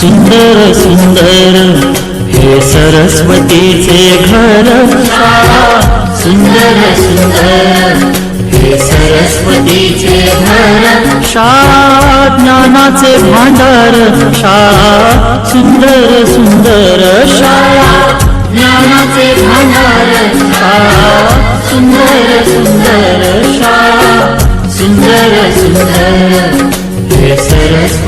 सुंदर सुंदर. हे सरस्वतीचे घर. सुंदर सुंदर. हे सरस्वतीचे घर. शाळा ज्ञानाचे भांडार. शाळा सुंदर सुंदर.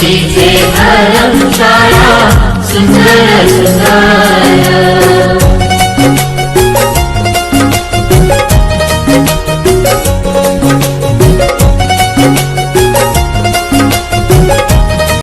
सरस्वतीचे घर शाळा सुंदर सुंदर